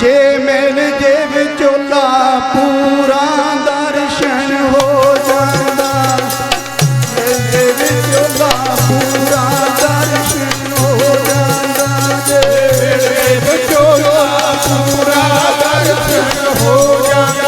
ਜੇ ਮੈਨ ਜੇ ਵਿਚੋਲਾ ਪੂਰਾ ਦਰਸ਼ਨ ਹੋ ਜਾਂਦਾ। ਜੇ ਵਿਚੋਲਾ ਪੂਰਾ ਦਰਸ਼ਨ ਹੋ ਜਾਂਦਾ। ਜੇ ਵਿਚੋਲਾ ਪੂਰਾ ਦਰਸ਼ਨ ਹੋ ਜਾਂਦਾ।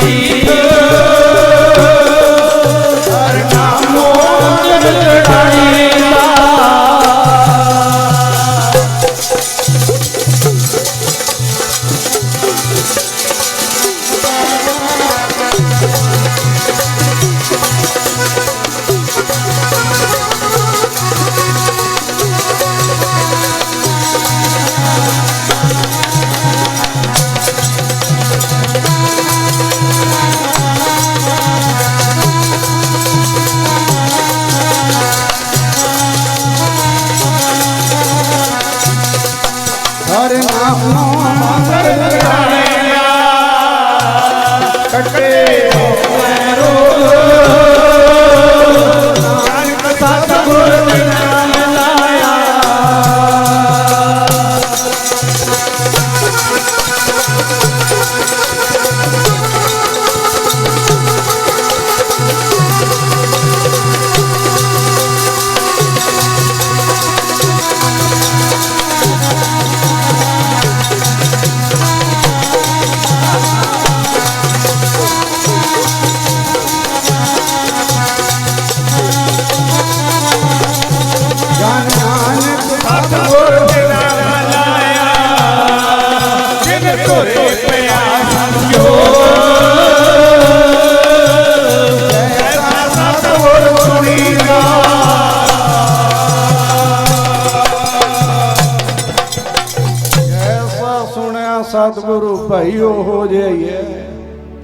see. i'm Allah. ਸਤਿਗੁਰੂ ਭਾਈ ਉਹ ਜਾਈਏ